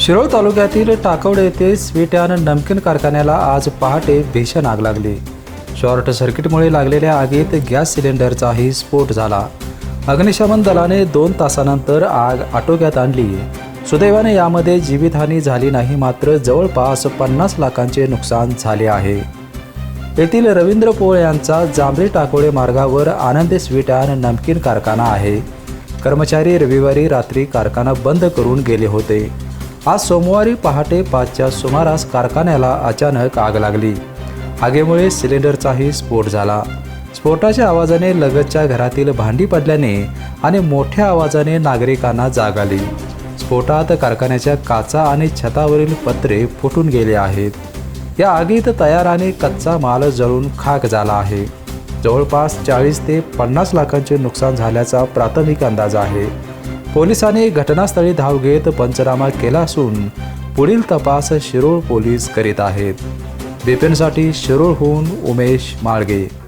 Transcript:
शिरोळ तालुक्यातील टाकवडे येथे sweet and नमकीन कारखान्याला आज पहाटे भीषण आग लागली. शॉर्ट सर्किटमुळे लागलेल्या आगीत गॅस सिलेंडरचाही स्फोट झाला. अग्निशमन दलाने दोन तासानंतर आग आटोक्यात आणली. सुदैवाने यामध्ये जीवितहानी झाली नाही मात्र जवळपास पन्नास लाखांचे नुकसान झाले आहे. येथील रवींद्र पोळ यांचा जांभळी टाकोळे मार्गावर आनंदी स्वीट अँड नमकीन कारखाना आहे. कर्मचारी रविवारी रात्री कारखाना बंद करून गेले होते. आज सोमवारी पहाटे पाचच्या सुमारास कारखान्याला अचानक आग लागली. आगीमुळे सिलेंडरचाही स्फोट झाला. स्फोटाच्या आवाजाने लगतच्या घरातील भांडी पडल्याने आणि मोठ्या आवाजाने नागरिकांना जाग आली. स्फोटात कारखान्याच्या काचा आणि छतावरील पत्रे फुटून गेले आहेत. या आगीत तयार आणि कच्चा माल जळून खाक झाला आहे. जवळपास चाळीस ते पन्नास लाखांचे नुकसान झाल्याचा प्राथमिक अंदाज आहे. पोलिसांनी घटनास्थळी धाव घेत पंचनामा केला असून पुढील तपास शिरोळ पोलीस करीत आहेत. बिपिनसाठी शिरोळहून उमेश माळगे